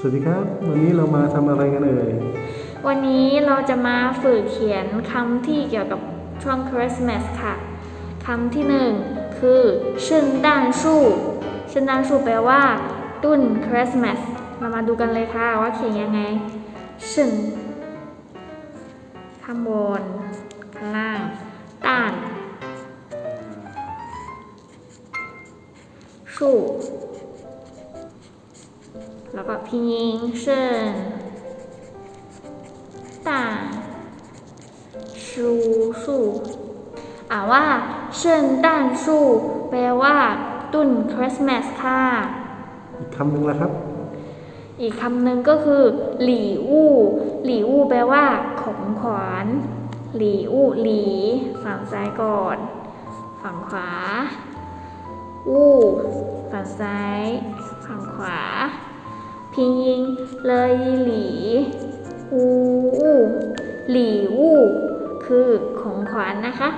สวัสดีครับ วันนี้เรามาทำอะไรกันเอ่ย วันนี้เราจะมาฝึกเขียนคำที่เกี่ยวกับช่วงคริสต์มาสค่ะคำที่หนึ่งคือชินด้านชูชินด้านชูแปลว่าตุ้นคริสต์มาสเรามาดูกันเลยค่ะว่าเขียนยังไงชินข้างบนข้างล่างต้านชู แล้วก็拼音圣蛋ชูสูอ่านว่าเชิญต้านสูแปลว่าต้นคริสต์มาสค่ะ อีกคำหนึ่งละครับ อีกคำหนึ่งก็คือ หลี่อู้ หลี่อู้แปลว่า ของขวัญหลี่อู้หลีฝั่งซ้ายก่อน ฝั่งขวา อู้ฝั่งซ้าย ฝั่งขวา พิงยิง เลยหลีอูอูหลี่อู้คือของขวัญนะคะ